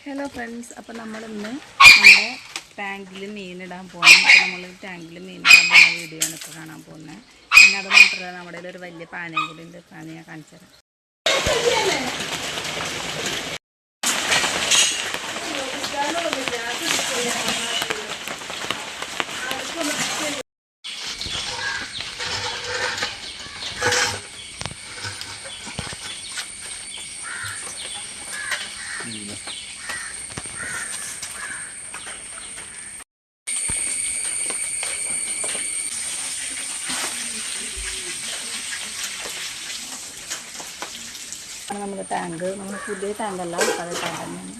Hello friends അപ്പോൾ നമ്മളിന്ന് നമ്മുടെ ടാങ്കിൽ മീനിടാൻ പോകണം അപ്പോൾ നമ്മൾ ടാങ്കിൽ മീനിടാൻ പോകുന്ന വീഡിയോ ആണ് ഇപ്പോൾ കാണാൻ പോകുന്നത് പിന്നെ അത് മാത്രമല്ല നമ്മുടെ ഒരു വലിയ പാനയും കൂടി ഉണ്ട്. പാന ഞാൻ കാണിച്ചു തരാം. ആണ് നമ്മുടെ ടാങ്ക് നമ്മൾ പുതിയ ടാങ്കല്ല പഴയ ടാങ്ക് തന്നെയാണ്.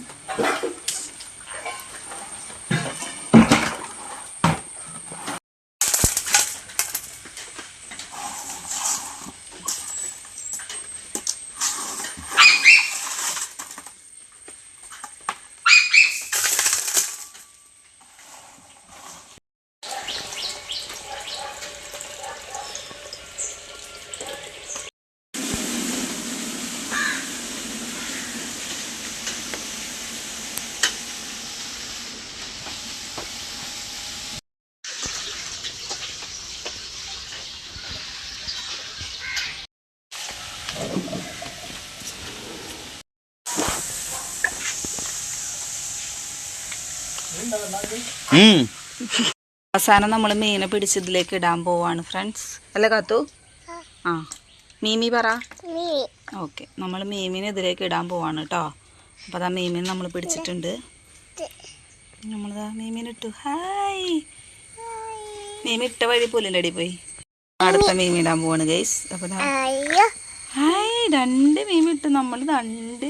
അവസാനം നമ്മൾ മീനെ പിടിച്ചതിലേക്ക് ഇടാൻ പോവാണ് ഫ്രണ്ട്സ് അല്ലേ കാത്തു? ആ. മീമി പറ. ഓക്കെ. നമ്മൾ മീമിനെ ഇതിലേക്ക് ഇടാൻ പോവാണ് കേട്ടോ അപ്പോൾ അതാ മീമിനെ നമ്മൾ പിടിച്ചിട്ടുണ്ട്. നമ്മളിതാ മീമിനെ ഇട്ടു. ഹായ്. മീമി ഇട്ട വഴി പുല്ലിന്റെ പോയി. അടുത്ത മീമി ഇടാൻ പോവാണ് ഗൈസ് അപ്പോൾ ദാ. ഹായ്. രണ്ട് മീമി ഇട്ടു. നമ്മൾ രണ്ട്